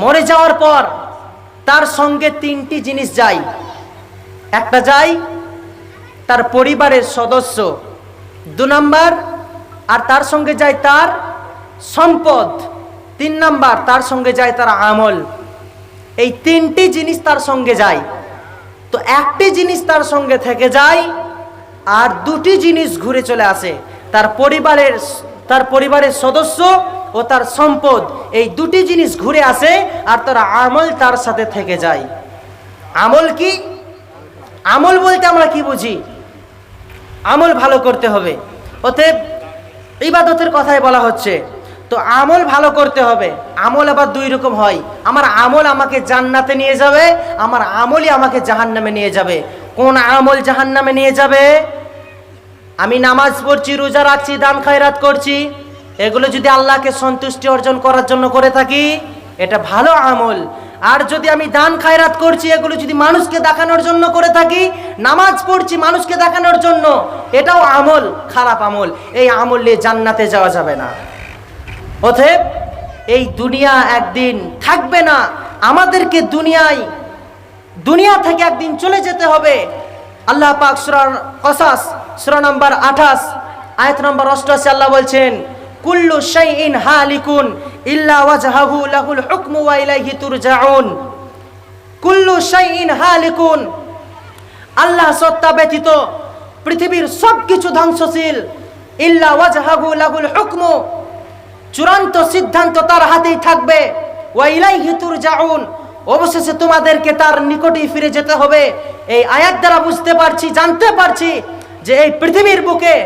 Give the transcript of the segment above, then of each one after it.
মরে যাওয়ার পর তার সঙ্গে তিনটি জিনিস যায়। একটা যায় তার পরিবারের সদস্য, দু নাম্বার, আর তার সঙ্গে যায় তার সম্পদ, তিন নাম্বার, তার সঙ্গে যায় তার আমল। এই তিনটি জিনিস তার সঙ্গে যায়। তো একটি জিনিস তার সঙ্গে থেকে যায়, আর দুটি জিনিস ঘুরে চলে আসে। তার পরিবারের তার পরিবারের সদস্য ও তার সম্পদ। এই দুটি জিনিস ঘুরে আসে আর তার আমল তার সাথে থেকে যায়। আমল কি? আমল বলতে আমরা কি বুঝি? আমল ভালো করতে হবে। অতএব ইবাদতের কথাই বলা হচ্ছে। তো আমল ভালো করতে হবে। আমল আবার দুই রকম হয়। আমার আমল আমাকে জান্নাতে নিয়ে যাবে, আমার আমলই আমাকে জাহান্নামে নিয়ে যাবে। কোন আমল জাহান্নামে নিয়ে যাবে? আমি নামাজ পড়ছি, রোজা রাখছি, দান খায়রাত করছি। এগুলো যদি আল্লাহকে সন্তুষ্টি অর্জন করার জন্য করে থাকি, এটা ভালো আমল। আর যদি আমি দান খায়রাত করছি, এগুলো যদি মানুষকে দেখানোর জন্য করে থাকি, নামাজ পড়ছি মানুষকে দেখানোর জন্য, এটাও আমল, খারাপ আমল। এই আমল নিয়ে জান্নাতে যাওয়া যাবে না। অতএব, এই দুনিয়া একদিন থাকবে না। আমাদেরকে দুনিয়ায়, দুনিয়া থেকে একদিন চলে যেতে হবে। আল্লাহ পাক সুরা কসাস, সুরা নম্বর আঠাশ, আয়াত নম্বর অষ্টআশি, আল্লাহ বলছেন কুল্লু শাইইন হালিকুন ইল্লা ওয়াজহাহু লাহুল হুকমু ওয়া ইলাইহি তুরজাউন। কুল্লু শাইইন হালিকুন, আল্লাহ সত্তা ব্যতীত পৃথিবীর সব কিছু ধ্বংসশীল। ইল্লা ওয়াজহাহু লাহুল হুকমু, চূড়ান্ত সিদ্ধান্ত তার হাতেই থাকবে। ওয়াইলাই হিতুর জাউন অবশেষে তোমাদেরকে তার নিকটেই ফিরে যেতে হবে। এই আয়াত দ্বারা বুঝতে পারছি, জানতে পারছি যে এই পৃথিবীর বুকে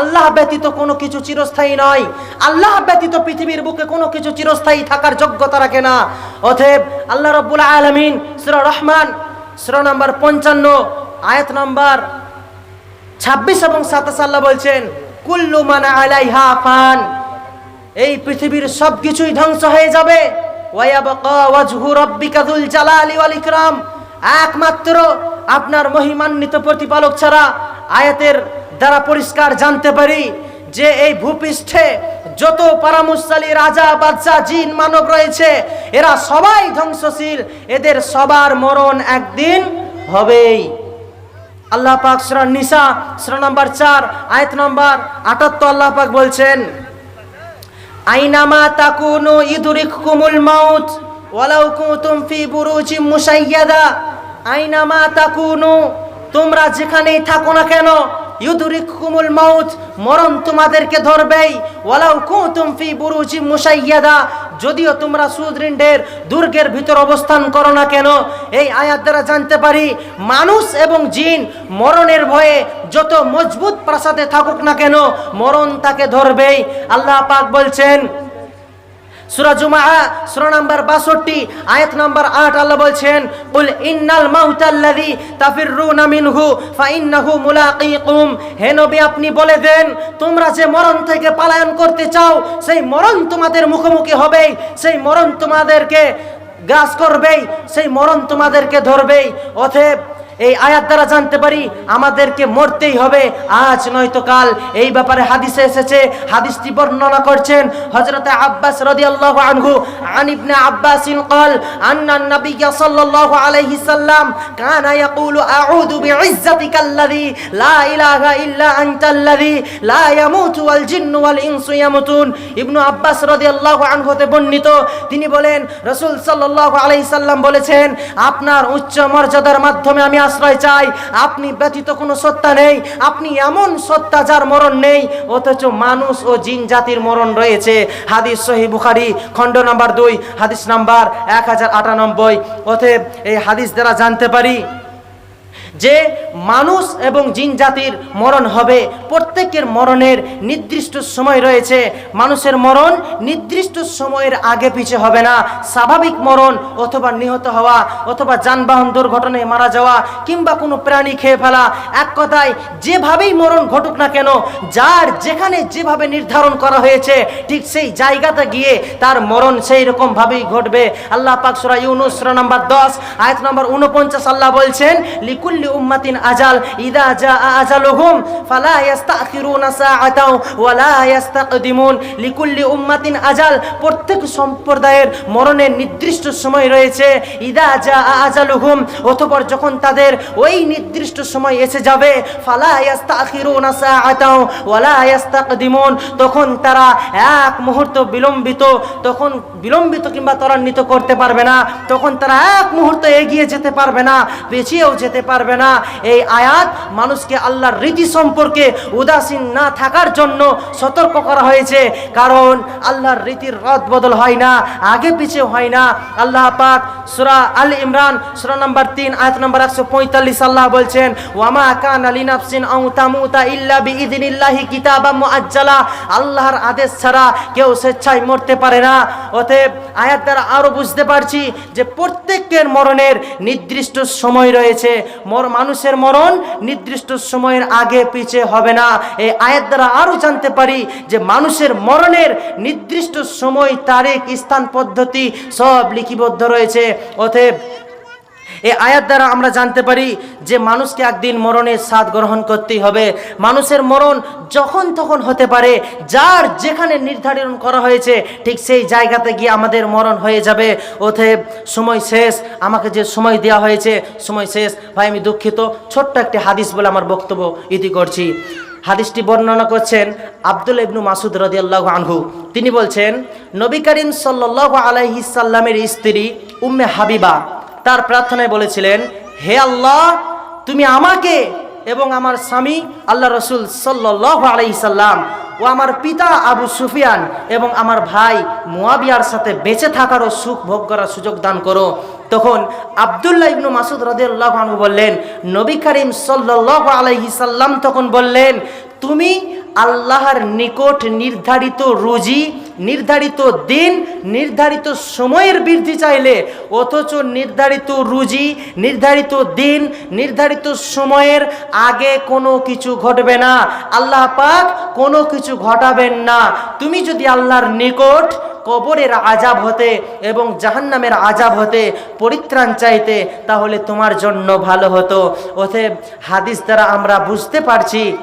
আল্লাহ ব্যতীত কোনো কিছু চিরস্থায়ী নয়। আল্লাহ ব্যতীত পৃথিবীর বুকে কোনো কিছু চিরস্থায়ী থাকার যোগ্যতা রাখে না। অতএব আল্লাহ রব্বুল আলমিন সুরা রহমান, সুরা নম্বর পঞ্চান্ন, আয়াত নম্বর ছাব্বিশ এবং সাতাশ আল্লাহ বলছেন, কুল্লু মানা আলাইহা ফান এই পৃথিবীর সব কিছুই ধ্বংস হয়ে যাবে। একমাত্র আপনার মহিমান্বিত প্রতিপালক ছাড়া আয়াতের দ্বারা পরিষ্কার জানতে পারি যে এই ভূপৃষ্ঠে যত পারামুসালি রাজা, বাদশাহ, জিন, মানব রয়েছে, এরা সবাই ধ্বংসশীল। এদের সবার মরণ একদিন হবেই। আল্লাহ পাক সুরা নিসা, সুরা নাম্বার চার, আয়াত নাম্বার আটাত্তর আল্লাহ পাক বলছেন, আইনামা তাকুনু ইদরিকুমুল মাউত, ওয়ালাউ কুনতুম ফি বুরুজিম মুশাইয়াদা আইনামা তাকুনু, তোমরা যেখানেই থাকো না কেন ইউদরিকুমুল মাউত, মরণ তোমাদেরকে ধরবেই। ওয়ালাউ কুনতুম ফি বুরুজিম মুশাইয়াদা যদিও তোমরা সুদৃণ্ডের দুর্গের ভিতর অবস্থান করো না কেন? এই আয়াত দ্বারা জানতে পারি, মানুষ এবং জিন মরণের ভয়ে যত মজবুত প্রাসাদে থাকুক না কেন, মরণ তাকে ধরবেই। আল্লাহ পাক বলছেন সুরা জুমাআ সুরা নাম্বার 62 আয়াত নাম্বার আট, আল্লাহ বলছেন, কুল ইন্নাল মাউতাল্লাযী তাফিররুনা মিনহু, ফাইন্নাহু মুলাকীকুম। হে নবী, আপনি বলে দেন, তোমরা যে মরণ থেকে পলায়ন করতে চাও, সেই মরণ তোমাদের মুখোমুখি হবেই, সেই মরণ তোমাদেরকে গ্রাস করবেই, সেই মরণ তোমাদেরকে ধরবেই। অতএব এই আয়াত দ্বারা জানতে পারি আমাদেরকে মরতেই হবে আজ নয়তো কাল এই ব্যাপারে হাদিসে এসেছে হাদিসটি বর্ণনা করছেন হযরতে আব্বাস রাদিয়াল্লাহু আনহু আন ইবনে আব্বাসিন قال ان النبي صلى الله عليه وسلم كان يقول اعوذ بعزتك الذي لا اله الا انت الذي لا يموت والجن والانس يموتون ইবনু আব্বাস রাদিয়াল্লাহু আনহু হতে বর্ণিত তিনি বলেন রাসূল সাল্লাল্লাহু আলাইহি সাল্লাম বলেছেন আপনার উচ্চ মর্যাদার মাধ্যমে আমি আশ্রয় চাই। আপনি ব্যতীত কোনো সত্তা নেই। আপনি এমন সত্তা যার মরণ নেই। অথচ মানুষ ও জিন জাতির মরণ রয়েছে। হাদিস সহি বুখারি, খণ্ড নাম্বার দুই, হাদিস নাম্বার এক হাজার আটানব্বই। অতএব এই হাদিস দ্বারা জানতে পারি যে মানুষ এবং জিন জাতির মরণ হবে। প্রত্যেকের মরণের নির্দিষ্ট সময় রয়েছে। মানুষের মরণ নির্দিষ্ট সময়ের আগে পিছে হবে না। স্বাভাবিক মরণ অথবা নিহত হওয়া অথবা যানবাহন দুর্ঘটনায় মারা যাওয়া কিংবা কোনো প্রাণী খেয়ে ফেলা, এক কথায় যেভাবেই মরণ ঘটুক না কেন, যার যেখানে যেভাবে নির্ধারণ করা হয়েছে, ঠিক সেই জায়গাতে গিয়ে তার মরণ সেই রকম ভাবেই ঘটবে। আল্লাহ পাক সূরা ইউনুস, সূরা নাম্বার দশ, আয়াত নাম্বার উনপঞ্চাশ আল্লাহ বলছেন, লিকুল্লি উম্মাতিন আজাল, ইদা আজালুহুম, ফালা ইস্তাখিরুনা সাআতাও, ওয়ালা ইস্তাকদিমুন লিকুল্লি উম্মাতিন আজাল, প্রত্যেক সম্প্রদায়ের মরণের নির্দিষ্ট সময় রয়েছে, ইদা জা আজালুহুম, অতঃপর যখন তাদের ওই নির্দিষ্ট সময় এসে যাবে, ফালা ইস্তাখিরুনা সাআতাও, ওয়ালা ইস্তাকদিমুন তখন তারা এক মুহূর্ত বিলম্বিত, তখন বিলম্বিত কিংবা ত্বরান্বিত করতে পারবে না, তখন তারা এক মুহূর্ত এগিয়ে যেতে পারবে না পেছিয়েও যেতে পারবে না। এই আয়াত মানুষকে আল্লাহর রীতি সম্পর্কে উদাসীন না থাকার জন্য সতর্ক করা হয়েছে। কারণ আল্লাহর রীতির রদ বদল হয় না, আগে পিছে হয় না। আল্লাহ পাক সুরা আল ইমরান, সুরা নম্বর তিন, আয়াত নম্বর একশো পঁয়তাল্লিশ আল্লাহ বলছেন, ওয়ামা কান আলী নাফসিন আউ তামুতা ইল্লা বিইদিনিল্লাহি কিতাবা মুআজ্জালা। আল্লাহর আদেশ ছাড়া কেউ স্বেচ্ছায় মরতে পারে না। অতএব আয়াত দ্বারা আরও বুঝতে পারছি যে প্রত্যেকের মরণের নির্দিষ্ট সময় রয়েছে। মর মানুষের মরণ নির্দিষ্ট সময়ের আগে পিছে হবে না। এই আয়ের দ্বারা আরও জানতে পারি যে মানুষের মরণের নির্দিষ্ট সময়, তারিখ, স্থান, পদ্ধতি সব লিপিবদ্ধ রয়েছে। অতএব এই আয়াত দ্বারা আমরা জানতে পারি যে মানুষকে একদিন মরণের স্বাদ গ্রহণ করতেই হবে। মানুষের মরণ যখন তখন হতে পারে, যার যেখানে নির্ধারণ করা হয়েছে, ঠিক সেই জায়গাতে গিয়ে আমাদের মরণ হয়ে যাবে। অতএব সময় শেষ, আমাকে যে সময় দেওয়া হয়েছে, সময় শেষ। ভাই, আমি দুঃখিত। ছোট্ট একটি হাদিস বলে আমার বক্তব্য ইতি করছি। হাদিসটি বর্ণনা করছেন আব্দুল ইবনু মাসুদ রদিয়াল্লাহ আনহু। তিনি বলছেন, নবী করিম সাল্লাহ আলাইহি সাল্লামের স্ত্রী উম্মে হাবিবা তার প্রার্থনায় বলেছিলেন, হে আল্লাহ, তুমি আমাকে এবং আমার স্বামী আল্লাহ রসুল সাল্লাহ আলাইসাল্লাম ও আমার পিতা আবু সুফিয়ান এবং আমার ভাই মুয়াবিয়ার সাথে বেঁচে থাকারও সুখ ভোগ করার সুযোগ দান করো। তখন আবদুল্লাহ ইবনু মাসুদ রদিয়াল্লাহ বললেন, নবী করিম সাল্লাহ আলাইহি সাল্লাম তখন বললেন, তুমি আল্লাহর নিকট নির্ধারিত রুজি নির্ধারিত দিন, নির্ধারিত সময়ের বৃদ্ধি চাইলে, অথচ নির্ধারিত রুজি, নির্ধারিত দিন, নির্ধারিত সময়ের আগে কোনো কিছু ঘটবে না। আল্লাহ পাক কোনো কিছু ঘটাবেন না। তুমি যদি আল্লাহর নিকট কবরের আজাব হতে এবং জাহান্নামের আজাব হতে পরিত্রাণ চাইতে, তাহলে তোমার জন্য ভালো হতো। অতএব হাদিস দ্বারা আমরা বুঝতে পারছি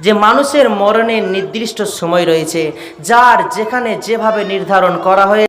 যে মানুষের মরণের নির্দিষ্ট সময় রয়েছে যার যেখানে যেভাবে নির্ধারণ করা হয়ে